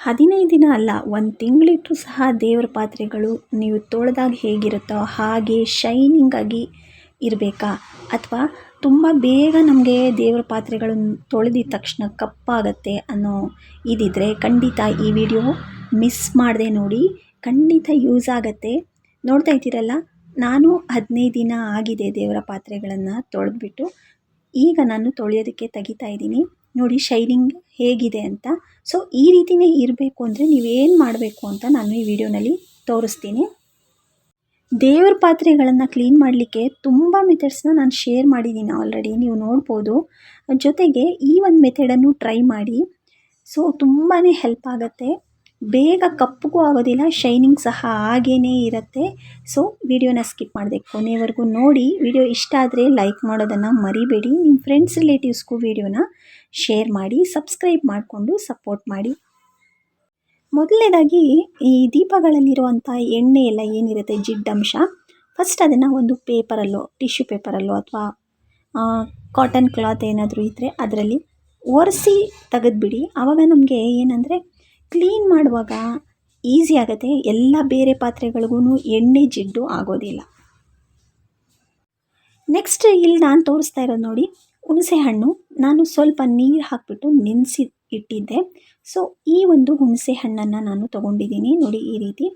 ಹದಿನೈದು ದಿನ ಅಲ್ಲ, ಒಂದು ತಿಂಗಳಿಟ್ಟು ಸಹ ದೇವರ ಪಾತ್ರೆಗಳು ನೀವು ತೊಳೆದಾಗ ಹೇಗಿರುತ್ತೋ ಹಾಗೆ ಶೈನಿಂಗಾಗಿ ಇರಬೇಕಾ? ಅಥವಾ ತುಂಬ ಬೇಗ ನಮಗೆ ದೇವರ ಪಾತ್ರೆಗಳನ್ನು ತೊಳೆದಿದ ತಕ್ಷಣ ಕಪ್ಪಾಗತ್ತೆ ಅನ್ನೋ ಇದಿದ್ದರೆ ಖಂಡಿತ ಈ ವಿಡಿಯೋ ಮಿಸ್ ಮಾಡದೆ ನೋಡಿ, ಖಂಡಿತ ಯೂಸ್ ಆಗುತ್ತೆ. ನೋಡ್ತಾ ಇದ್ದೀರಲ್ಲ, ನಾನು ಹದಿನೈದು ದಿನ ಆಗಿದೆ ದೇವರ ಪಾತ್ರೆಗಳನ್ನು ತೊಳೆದ್ಬಿಟ್ಟು, ಈಗ ನಾನು ತೊಳೆಯೋದಕ್ಕೆ ತೆಗಿತಾ ಇದ್ದೀನಿ. ನೋಡಿ ಶೈನಿಂಗ್ ಹೇಗಿದೆ ಅಂತ. ಸೊ ಈ ರೀತಿಯೇ ಇರಬೇಕು ಅಂದರೆ ನೀವೇನು ಮಾಡಬೇಕು ಅಂತ ನಾನು ಈ ವಿಡಿಯೋನಲ್ಲಿ ತೋರಿಸ್ತೀನಿ. ದೇವ್ರ ಪಾತ್ರೆಗಳನ್ನು ಕ್ಲೀನ್ ಮಾಡಲಿಕ್ಕೆ ತುಂಬ ಮೆಥಡ್ಸ್ನ ನಾನು ಶೇರ್ ಮಾಡಿದ್ದೀನಿ ಆಲ್ರೆಡಿ ನೀವು ನೋಡ್ಬೋದು. ಜೊತೆಗೆ ಈ ಒಂದು ಮೆಥಡನ್ನು ಟ್ರೈ ಮಾಡಿ. ಸೊ ತುಂಬಾ ಹೆಲ್ಪ್ ಆಗುತ್ತೆ. ಬೇಗ ಕಪ್ಪಗೂ ಆಗೋದಿಲ್ಲ ಶೈನಿಂಗ್ ಸಹ ಹಾಗೇ ಇರುತ್ತೆ. ಸೊ ವಿಡಿಯೋನ ಸ್ಕಿಪ್ ಮಾಡಿದೆ ಕೊನೆವರೆಗೂ ನೋಡಿ ವಿಡಿಯೋ ಇಷ್ಟ ಆದರೆ ಲೈಕ್ ಮಾಡೋದನ್ನು ಮರಿಬೇಡಿ. ನಿಮ್ಮ ಫ್ರೆಂಡ್ಸ್ ರಿಲೇಟಿವ್ಸ್ಗೂ ವಿಡಿಯೋನ ಶೇರ್ ಮಾಡಿ ಸಬ್ಸ್ಕ್ರೈಬ್ ಮಾಡಿಕೊಂಡು ಸಪೋರ್ಟ್ ಮಾಡಿ. ಮೊದಲನೇದಾಗಿ ಈ ದೀಪಗಳಲ್ಲಿರುವಂಥ ಎಣ್ಣೆ ಎಲ್ಲ ಏನಿರುತ್ತೆ? ಜಿಡ್ಡಂಶ ಫಸ್ಟ್ ಅದನ್ನು ಒಂದು ಪೇಪರಲ್ಲೋ ಟಿಶ್ಯೂ ಪೇಪರಲ್ಲೋ ಅಥವಾ ಕಾಟನ್ ಕ್ಲಾತ್ ಏನಾದರೂ ಇದ್ದರೆ ಅದರಲ್ಲಿ ಒರೆಸಿ ತೆಗೆದುಬಿಡಿ. ಆವಾಗ ನಮಗೆ ಏನಂದರೆ ಕ್ಲೀನ್ ಮಾಡುವಾಗ ಈಸಿ ಆಗುತ್ತೆ. ಎಲ್ಲ ಬೇರೆ ಪಾತ್ರೆಗಳಿಗೂ ಎಣ್ಣೆ ಜಿಡ್ಡು ಆಗೋದಿಲ್ಲ. ನೆಕ್ಸ್ಟ್ ಇಲ್ಲಿ ನಾನು ತೋರಿಸ್ತಾ ಇರೋದು ನೋಡಿ, ಹುಣಸೆ ಹಣ್ಣು. ನಾನು ಸ್ವಲ್ಪ ನೀರು ಹಾಕಿಬಿಟ್ಟು ನೆನೆಸಿ ಇಟ್ಟಿದ್ದೆ. ಸೊ ಈ ಒಂದು ಹುಣಸೆ ಹಣ್ಣನ್ನು ನಾನು ತೊಗೊಂಡಿದ್ದೀನಿ. ನೋಡಿ, ಈ ರೀತಿ.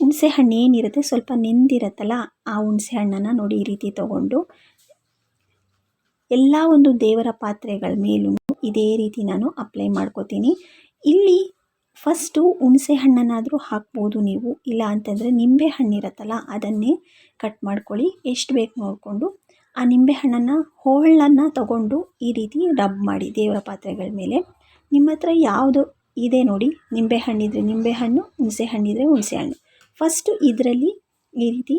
ಹುಣಸೆ ಹಣ್ಣು ಏನಿರುತ್ತೆ? ಸ್ವಲ್ಪ ನೆಂದಿರತ್ತಲ್ಲ, ಆ ಹುಣಸೆ ಹಣ್ಣನ್ನು ನೋಡಿ ಈ ರೀತಿ ತೊಗೊಂಡು. ಎಲ್ಲ ಒಂದು ದೇವರ ಪಾತ್ರೆಗಳ ಮೇಲೂ ಇದೇ ರೀತಿ ನಾನು ಅಪ್ಲೈ ಮಾಡ್ಕೋತೀನಿ. ಇಲ್ಲಿ ಫಸ್ಟು ಹುಣಸೆ ಹಣ್ಣನ್ನಾದರೂ ಹಾಕ್ಬೋದು ನೀವು. ಇಲ್ಲ ಅಂತಂದರೆ ನಿಂಬೆ ಹಣ್ಣಿರುತ್ತಲ್ಲ ಅದನ್ನೇ ಕಟ್ ಮಾಡ್ಕೊಳ್ಳಿ. ಎಷ್ಟು ಬೇಕು ನೋಡಿಕೊಂಡು ಆ ನಿಂಬೆ ಹಣ್ಣನ್ನು ಹೋಳನ್ನು ತಗೊಂಡು ಈ ರೀತಿ ರಬ್ ಮಾಡಿ ದೇವರ ಪಾತ್ರೆಗಳ ಮೇಲೆ. ನಿಮ್ಮ ಹತ್ರ ಯಾವುದು ಇದೆ ನೋಡಿ, ನಿಂಬೆ ಹಣ್ಣಿದ್ರೆ ನಿಂಬೆ ಹಣ್ಣು, ಹುಣಸೆ ಹಣ್ಣಿದ್ರೆ ಹುಣಸೆ ಹಣ್ಣು. ಫಸ್ಟು ಇದರಲ್ಲಿ ಈ ರೀತಿ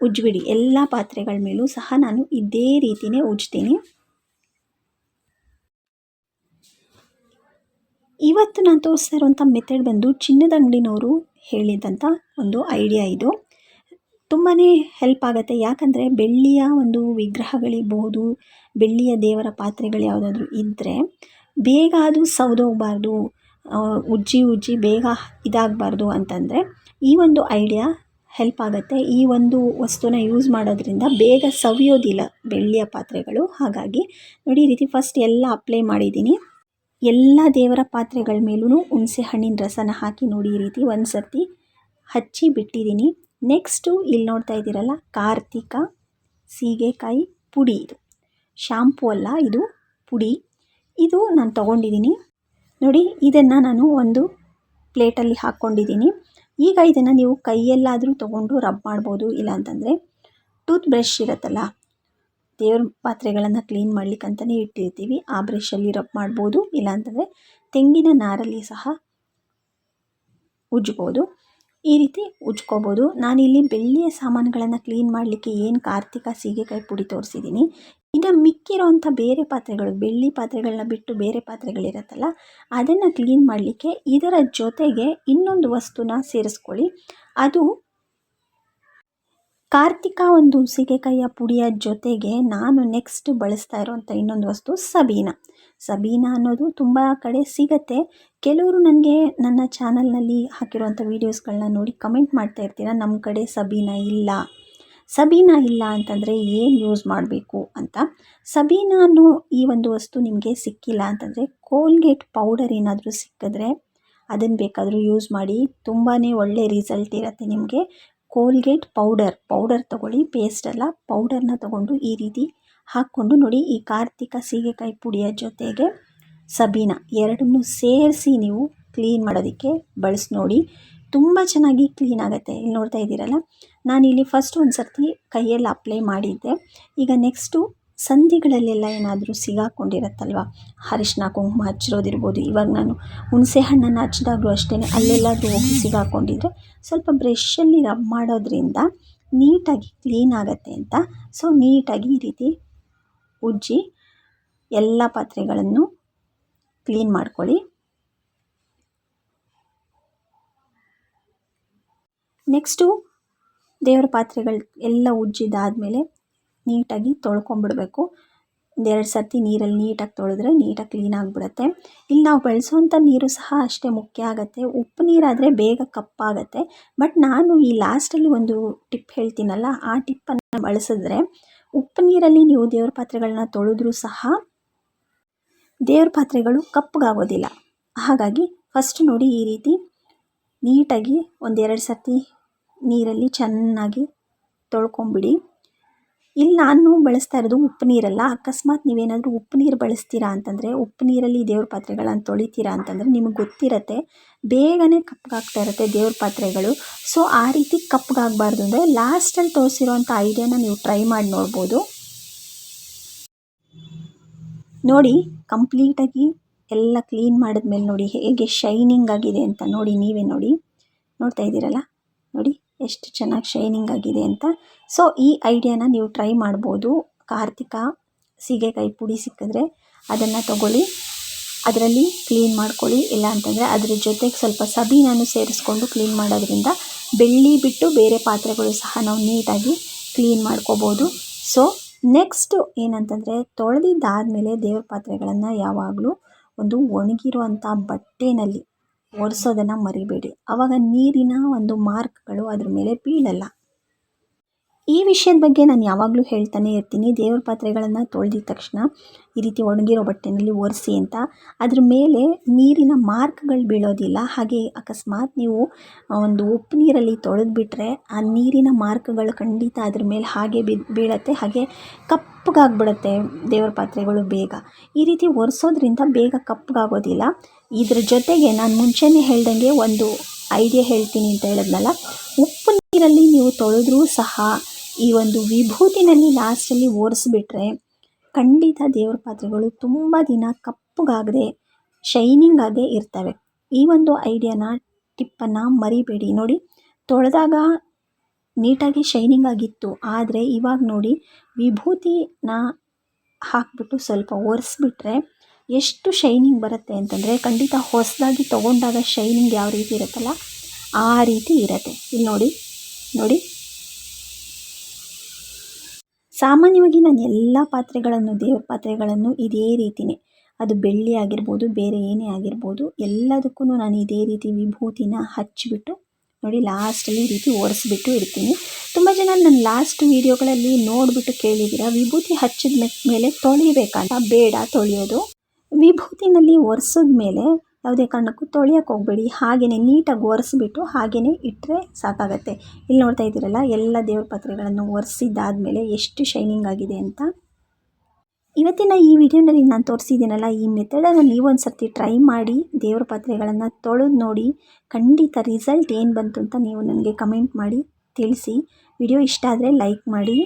ಉಜ್ಜಿಬಿಡಿ. ಎಲ್ಲ ಪಾತ್ರೆಗಳ ಮೇಲೂ ಸಹ ನಾನು ಇದೇ ರೀತಿಯೇ ಉಜ್ತೀನಿ. ಇವತ್ತು ನಾನು ತೋರಿಸ್ತಾ ಇರುವಂಥ ಮೆಥಡ್ ಬಂದು ಚಿನ್ನದ ಅಂಗಡಿನವರು ಹೇಳಿದಂಥ ಒಂದು ಐಡಿಯಾ ಇದು. ತುಂಬಾ ಹೆಲ್ಪ್ ಆಗುತ್ತೆ. ಯಾಕಂದರೆ ಬೆಳ್ಳಿಯ ಒಂದು ವಿಗ್ರಹಗಳಿರ್ಬೋದು ಬೆಳ್ಳಿಯ ದೇವರ ಪಾತ್ರೆಗಳು ಯಾವುದಾದ್ರೂ ಇದ್ದರೆ ಬೇಗ ಅದು ಸೌದೋಗಬಾರ್ದು ಉಜ್ಜಿ ಉಜ್ಜಿ ಬೇಗ ಇದಾಗಬಾರ್ದು ಅಂತಂದರೆ ಈ ಒಂದು ಐಡಿಯಾ ಹೆಲ್ಪ್ ಆಗುತ್ತೆ. ಈ ಒಂದು ವಸ್ತುನ ಯೂಸ್ ಮಾಡೋದ್ರಿಂದ ಬೇಗ ಸವಿಯೋದಿಲ್ಲ ಬೆಳ್ಳಿಯ ಪಾತ್ರೆಗಳು. ಹಾಗಾಗಿ ನೋಡಿ ಈ ರೀತಿ ಫಸ್ಟ್ ಎಲ್ಲ ಅಪ್ಲೈ ಮಾಡಿದ್ದೀನಿ. ಎಲ್ಲ ದೇವರ ಪಾತ್ರೆಗಳ ಮೇಲೂ ಹುಣಸೆ ಹಣ್ಣಿನ ರಸನ ಹಾಕಿ ನೋಡಿ ಈ ರೀತಿ ಒಂದು ಸರ್ತಿ ಹಚ್ಚಿ ಬಿಟ್ಟಿದ್ದೀನಿ. ನೆಕ್ಸ್ಟು ಇಲ್ಲಿ ನೋಡ್ತಾ ಇದ್ದೀರಲ್ಲ, ಕಾರ್ತಿಕ, ಸೀಗೆಕಾಯಿ, ಪುಡಿ ಇದು. ಶಾಂಪೂ ಅಲ್ಲ, ಇದು ಪುಡಿ. ಇದು ನಾನು ತೊಗೊಂಡಿದ್ದೀನಿ. ನೋಡಿ, ಇದನ್ನು ನಾನು ಒಂದು ಪ್ಲೇಟಲ್ಲಿ ಹಾಕ್ಕೊಂಡಿದ್ದೀನಿ ಈಗ ಇದನ್ನು ನೀವು ಕೈಯಲ್ಲಾದರೂ ತೊಗೊಂಡು ರಬ್ ಮಾಡ್ಬೋದು, ಇಲ್ಲ ಅಂತಂದರೆ ಟೂತ್ ಬ್ರಷ್ ಇರುತ್ತಲ್ಲ ದೇವ್ರ ಪಾತ್ರೆಗಳನ್ನು ಕ್ಲೀನ್ ಮಾಡ್ಲಿಕ್ಕೆ ಅಂತಲೇ ಇಟ್ಟಿರ್ತೀವಿ. ಆ ಬ್ರಷಲ್ಲಿ ರಬ್ ಮಾಡ್ಬೋದು. ಇಲ್ಲಾಂತಂದರೆ ತೆಂಗಿನ ನಾರಲ್ಲಿ ಸಹ ಉಜ್ಬೋದು. ಈ ರೀತಿ ಉಜ್ಕೋಬೋದು. ನಾನಿಲ್ಲಿ ಬೆಳ್ಳಿಯ ಸಾಮಾನುಗಳನ್ನು ಕ್ಲೀನ್ ಮಾಡಲಿಕ್ಕೆ ಏನು ಕಾರ್ತಿಕ ಸೀಗೆಕಾಯಿ ಪುಡಿ ತೋರಿಸಿದ್ದೀನಿ ಇನ್ನು ಮಿಕ್ಕಿರೋವಂಥ ಬೇರೆ ಪಾತ್ರೆಗಳು, ಬೆಳ್ಳಿ ಪಾತ್ರೆಗಳನ್ನ ಬಿಟ್ಟು ಬೇರೆ ಪಾತ್ರೆಗಳಿರುತ್ತಲ್ಲ, ಅದನ್ನು ಕ್ಲೀನ್ ಮಾಡಲಿಕ್ಕೆ ಇದರ ಜೊತೆಗೆ ಇನ್ನೊಂದು ವಸ್ತುನ ಸೇರಿಸ್ಕೊಳ್ಳಿ. ಅದು ಕಾರ್ತಿಕ ಒಂದು ಸೀಗೆಕಾಯಿಯ ಪುಡಿಯ ಜೊತೆಗೆ ನಾನು ನೆಕ್ಸ್ಟ್ ಬಳಸ್ತಾ ಇರೋವಂಥ ಇನ್ನೊಂದು ವಸ್ತು ಸಬೀನ. ಸಬೀನ ಅನ್ನೋದು ತುಂಬ ಕಡೆ ಸಿಗತ್ತೆ. ಕೆಲವರು ನನಗೆ ನನ್ನ ಚಾನಲ್ನಲ್ಲಿ ಹಾಕಿರುವಂಥ ವೀಡಿಯೋಸ್ಗಳನ್ನ ನೋಡಿ ಕಮೆಂಟ್ ಮಾಡ್ತಾ ಇರ್ತೀರ ನಮ್ಮ ಕಡೆ ಸಬೀನ ಇಲ್ಲ. ಸಬೀನ ಇಲ್ಲ ಅಂತಂದರೆ ಏನು ಯೂಸ್ ಮಾಡಬೇಕು ಅಂತ. ಸಬೀನ ಅನ್ನೋ ಈ ಒಂದು ವಸ್ತು ನಿಮಗೆ ಸಿಕ್ಕಿಲ್ಲ ಅಂತಂದರೆ ಕೋಲ್ಗೇಟ್ ಪೌಡರ್ ಏನಾದರೂ ಸಿಕ್ಕಿದ್ರೆ ಅದನ್ನು ಬೇಕಾದರೂ ಯೂಸ್ ಮಾಡಿ ತುಂಬಾ ಒಳ್ಳೆ ರಿಸಲ್ಟ್ ಇರುತ್ತೆ ನಿಮಗೆ. ಕೋಲ್ಗೇಟ್ ಪೌಡರ್ ಪೌಡರ್ ತಗೊಳ್ಳಿ ಪೇಸ್ಟ್ ಅಲ್ಲ ಪೌಡರ್ನ ತೊಗೊಂಡು ಈ ರೀತಿ ಹಾಕ್ಕೊಂಡು ನೋಡಿ ಈ ಕಾರ್ತಿಕ ಸೀಗೆಕಾಯಿ ಪುಡಿಯ ಜೊತೆಗೆ ಸಬೀನ ಎರಡನ್ನೂ ಸೇರಿಸಿ ನೀವು ಕ್ಲೀನ್ ಮಾಡೋದಕ್ಕೆ ಬಳಸಿ ನೋಡಿ. ತುಂಬ ಚೆನ್ನಾಗಿ ಕ್ಲೀನ್ ಆಗುತ್ತೆ. ಇಲ್ಲಿ ನೋಡ್ತಾ ಇದ್ದೀರಲ್ಲ? ನಾನಿಲ್ಲಿ ಫಸ್ಟ್ ಒಂದು ಸರ್ತಿ ಕೈಯಲ್ಲಿ ಅಪ್ಲೈ ಮಾಡಿದ್ದೆ. ಈಗ ನೆಕ್ಸ್ಟು ಸಂಧಿಗಳಲ್ಲೆಲ್ಲ ಏನಾದರೂ ಸಿಗಾಕೊಂಡಿರತ್ತಲ್ವ? ಅರಿಶಿನ ಕುಂಕುಮ ಹಚ್ಚಿರೋದಿರ್ಬೋದು. ಇವಾಗ ನಾನು ಹುಣಸೆ ಹಣ್ಣನ್ನು ಹಚ್ಚಿದಾಗಲೂ ಅಷ್ಟೇ ಅಲ್ಲೆಲ್ಲಾದರೂ ಹೋಗಿ ಸಿಗಾಕೊಂಡಿದ್ರೆ ಸ್ವಲ್ಪ ಬ್ರಷಲ್ಲಿ ರಬ್ ಮಾಡೋದ್ರಿಂದ ನೀಟಾಗಿ ಕ್ಲೀನ್ ಆಗುತ್ತೆ ಅಂತ. ಸೊ ನೀಟಾಗಿ ಈ ರೀತಿ ಉಜ್ಜಿ ಎಲ್ಲ ಪಾತ್ರೆಗಳನ್ನು ಕ್ಲೀನ್ ಮಾಡ್ಕೊಳ್ಳಿ. ನೆಕ್ಸ್ಟು ದೇವರ ಪಾತ್ರೆಗಳು ಎಲ್ಲ ಉಜ್ಜಿದಾದಮೇಲೆ ನೀಟಾಗಿ ತೊಳ್ಕೊಂಬಿಡಬೇಕು. ಒಂದೆರಡು ಸರ್ತಿ ನೀರಲ್ಲಿ ನೀಟಾಗಿ ತೊಳೆದ್ರೆ ನೀಟಾಗಿ ಕ್ಲೀನ್ ಆಗಿಬಿಡುತ್ತೆ. ಇಲ್ಲಿ ನಾವು ಬೆಳೆಸೋವಂಥ ನೀರು ಸಹ ಅಷ್ಟೇ ಮುಖ್ಯ ಆಗುತ್ತೆ. ಉಪ್ಪು ನೀರಾದರೆ ಬೇಗ ಕಪ್ಪಾಗತ್ತೆ. ಬಟ್ ನಾನು ಈ ಲಾಸ್ಟಲ್ಲಿ ಒಂದು ಟಿಪ್ ಹೇಳ್ತೀನಲ್ಲ, ಆ ಟಿಪ್ಪನ್ನು ಬಳಸಿದ್ರೆ ಉಪ್ಪು ನೀರಲ್ಲಿ ನೀವು ದೇವ್ರ ಪಾತ್ರೆಗಳನ್ನ ತೊಳೆದ್ರೂ ಸಹ ದೇವ್ರ ಪಾತ್ರೆಗಳು ಕಪ್ಪಗಾಗೋದಿಲ್ಲ. ಹಾಗಾಗಿ ಫಸ್ಟ್ ನೋಡಿ ಈ ರೀತಿ ನೀಟಾಗಿ ಒಂದೆರಡು ಸರ್ತಿ ನೀರಲ್ಲಿ ಚೆನ್ನಾಗಿ ತೊಳ್ಕೊಂಬಿಡಿ. ಇಲ್ಲಿ ನಾನು ಬಳಸ್ತಾ ಇರೋದು ಉಪ್ಪು ನೀರಲ್ಲ, ಅಕಸ್ಮಾತ್ ನೀವೇನಾದರೂ ಉಪ್ಪು ನೀರು ಬಳಸ್ತೀರಾ ಅಂತಂದರೆ, ಉಪ್ಪು ನೀರಲ್ಲಿ ದೇವ್ರ ಪಾತ್ರೆಗಳನ್ನು ತೊಳಿತೀರಾ ಅಂತಂದರೆ ನಿಮಗೆ ಗೊತ್ತಿರತ್ತೆ. ಬೇಗನೆ ಕಪ್ಪಗಾಗ್ತಾ ಇರುತ್ತೆ ದೇವ್ರ ಪಾತ್ರೆಗಳು. ಸೊ ಆ ರೀತಿ ಕಪ್ಪಗಾಗಬಾರ್ದು ಅಂದರೆ ಲಾಸ್ಟಲ್ಲಿ ತೋರಿಸಿರೋಂಥ ಐಡಿಯಾನ ನೀವು ಟ್ರೈ ಮಾಡಿ ನೋಡ್ಬೋದು. ನೋಡಿ ಕಂಪ್ಲೀಟಾಗಿ ಎಲ್ಲ ಕ್ಲೀನ್ ಮಾಡಿದ್ಮೇಲೆ ನೋಡಿ, ಹೇಗೆ ಶೈನಿಂಗ್ ಆಗಿದೆ ಅಂತ ನೋಡಿ ನೀವೇ ನೋಡಿ. ನೋಡ್ತಾ ಇದ್ದೀರಲ್ಲ? ನೋಡಿ. ಎಷ್ಟು ಚೆನ್ನಾಗಿ ಶೈನಿಂಗ್ ಆಗಿದೆ ಅಂತ. ಸೊ ಈ ಐಡಿಯಾನ ನೀವು ಟ್ರೈ ಮಾಡ್ಬೋದು. ಕಾರ್ತಿಕ ಸೀಗೆಕಾಯಿ ಪುಡಿ ಸಿಕ್ಕಿದ್ರೆ ಅದನ್ನು ತಗೊಳ್ಳಿ. ಅದರಲ್ಲಿ ಕ್ಲೀನ್ ಮಾಡ್ಕೊಳ್ಳಿ. ಇಲ್ಲ ಅಂತಂದರೆ ಅದರ ಜೊತೆಗೆ ಸ್ವಲ್ಪ ಸಬೀನನ್ನು ಸೇರಿಸ್ಕೊಂಡು ಕ್ಲೀನ್ ಮಾಡೋದ್ರಿಂದ ಬೆಳ್ಳಿ ಬಿಟ್ಟು ಬೇರೆ ಪಾತ್ರೆಗಳು ಸಹ ನಾವು ನೀಟಾಗಿ ಕ್ಲೀನ್ ಮಾಡ್ಕೋಬೋದು. ಸೊ ನೆಕ್ಸ್ಟು ಏನಂತಂದರೆ ತೊಳೆದಿದ್ದಾದಮೇಲೆ ದೇವ್ರ ಪಾತ್ರೆಗಳನ್ನು ಯಾವಾಗಲೂ ಒಂದು ಒಣಗಿರುವಂಥ ಬಟ್ಟೆಯಲ್ಲಿ ಒರೆಸೋದನ್ನು ಮರಿಬೇಡಿ. ಆವಾಗ ನೀರಿನ ಒಂದು ಮಾರ್ಕ್ಗಳು ಅದ್ರ ಮೇಲೆ ಬೀಳಲ್ಲ. ಈ ವಿಷಯದ ಬಗ್ಗೆ ನಾನು ಯಾವಾಗಲೂ ಹೇಳ್ತಾನೆ ಇರ್ತೀನಿ. ದೇವ್ರ ಪಾತ್ರೆಗಳನ್ನು ತೊಳೆದಿದ ತಕ್ಷಣ ಈ ರೀತಿ ಒಣಗಿರೋ ಬಟ್ಟೆನಲ್ಲಿ ಒರೆಸಿ ಅಂತ. ಅದ್ರ ಮೇಲೆ ನೀರಿನ ಮಾರ್ಕ್ಗಳು ಬೀಳೋದಿಲ್ಲ. ಹಾಗೆ ಅಕಸ್ಮಾತ್ ನೀವು ಒಂದು ಉಪ್ಪು ನೀರಲ್ಲಿ ತೊಳೆದ್ಬಿಟ್ರೆ ಆ ನೀರಿನ ಮಾರ್ಕ್ಗಳು ಖಂಡಿತ ಅದ್ರ ಮೇಲೆ ಹಾಗೆ ಬೀಳತ್ತೆ. ಹಾಗೆ ಕಪ್ಪಗಾಗ್ಬಿಡುತ್ತೆ ದೇವ್ರ ಪಾತ್ರೆಗಳು ಬೇಗ. ಈ ರೀತಿ ಒರೆಸೋದ್ರಿಂದ ಬೇಗ ಕಪ್ಪಗಾಗೋದಿಲ್ಲ. ಇದ್ರ ಜೊತೆಗೆ ನಾನು ಮುಂಚೆನೇ ಹೇಳ್ದಂಗೆ ಒಂದು ಐಡಿಯಾ ಹೇಳ್ತೀನಿ ಅಂತ ಹೇಳಿದ್ನಲ್ಲ. ಉಪ್ಪು ನೀರಲ್ಲಿ ನೀವು ತೊಳೆದ್ರೂ ಸಹ ಈ ಒಂದು ವಿಭೂತಿನಲ್ಲಿ ಲಾಸ್ಟಲ್ಲಿ ಒರೆಸ್ಬಿಟ್ರೆ ಖಂಡಿತ ದೇವ್ರ ಪಾತ್ರೆಗಳು ತುಂಬ ದಿನ ಕಪ್ಪಗಾಗದೆ ಶೈನಿಂಗ್ ಆಗದೆ ಇರ್ತವೆ. ಈ ಒಂದು ಐಡಿಯಾನ ಟಿಪ್ಪನ್ನು ಮರಿಬೇಡಿ. ನೋಡಿ, ತೊಳೆದಾಗ ನೀಟಾಗಿ ಶೈನಿಂಗ್ ಆಗಿತ್ತು. ಆದರೆ ಇವಾಗ ನೋಡಿ, ವಿಭೂತಿನ ಹಾಕಿಬಿಟ್ಟು ಸ್ವಲ್ಪ ಒರೆಸ್ಬಿಟ್ರೆ ಎಷ್ಟು ಶೈನಿಂಗ್ ಬರುತ್ತೆ ಅಂತಂದರೆ ಖಂಡಿತ ಹೊಸದಾಗಿ ತೊಗೊಂಡಾಗ ಶೈನಿಂಗ್ ಯಾವ ರೀತಿ ಇರುತ್ತಲ್ಲ, ಆ ರೀತಿ ಇರುತ್ತೆ. ಇಲ್ಲಿ ನೋಡಿ ನೋಡಿ. ಸಾಮಾನ್ಯವಾಗಿ ನಾನು ಎಲ್ಲ ಪಾತ್ರೆಗಳನ್ನು, ದೇವ್ರ ಪಾತ್ರೆಗಳನ್ನು ಇದೇ ರೀತಿಯೇ ಅದು ಬೆಳ್ಳಿ ಆಗಿರ್ಬೋದು, ಬೇರೆ ಏನೇ ಆಗಿರ್ಬೋದು ಎಲ್ಲದಕ್ಕೂ ನಾನು ಇದೇ ರೀತಿ ವಿಭೂತಿನ ಹಚ್ಚಿಬಿಟ್ಟು, ನೋಡಿ ಲಾಸ್ಟಲ್ಲಿ ಈ ರೀತಿ ಒರೆಸ್ಬಿಟ್ಟು ಇರ್ತೀನಿ. ತುಂಬ ಜನ ನನ್ನ ಲಾಸ್ಟ್ ವೀಡಿಯೋಗಳಲ್ಲಿ ನೋಡಿಬಿಟ್ಟು ಕೇಳಿದ್ದೀರಾ, ವಿಭೂತಿ ಹಚ್ಚಿದ ಮೇಲೆ ತೊಳಿಬೇಕಂತ ಬೇಡ ತೊಳೆಯೋದು. ವಿಭೂತಿನಲ್ಲಿ ಒರೆಸಿದ ಮೇಲೆ ಯಾವುದೇ ಕಾರಣಕ್ಕೂ ತೊಳೆಯೋಕೆ ಹೋಗಬೇಡಿ. ಹಾಗೆಯೇ ನೀಟಾಗಿ ಒರೆಸ್ಬಿಟ್ಟು ಹಾಗೆಯೇ ಇಟ್ಟರೆ ಸಾಕಾಗತ್ತೆ. ಇಲ್ಲಿ ನೋಡ್ತಾ ಇದ್ದೀರಲ್ಲ, ಎಲ್ಲ ದೇವ್ರ ಪಾತ್ರೆಗಳನ್ನು ಒರೆಸಿದ್ದಾದಮೇಲೆ ಎಷ್ಟು ಶೈನಿಂಗ್ ಆಗಿದೆ ಅಂತ. ಇವತ್ತಿನ ಈ ವಿಡಿಯೋನಲ್ಲಿ ನಾನು ತೋರಿಸಿದ್ದೀನಲ್ಲ, ಈ ಮೆಥಡನ್ನು ನೀವೊಂದು ಸರ್ತಿ ಟ್ರೈ ಮಾಡಿ, ದೇವ್ರ ಪಾತ್ರೆಗಳನ್ನು ತೊಳೆದು ನೋಡಿ, ಖಂಡಿತ ರಿಸಲ್ಟ್ ಏನು ಬಂತು ಅಂತ ನೀವು ನನಗೆ ಕಮೆಂಟ್ ಮಾಡಿ ತಿಳಿಸಿ. ವಿಡಿಯೋ ಇಷ್ಟ ಆದರೆ ಲೈಕ್ ಮಾಡಿ.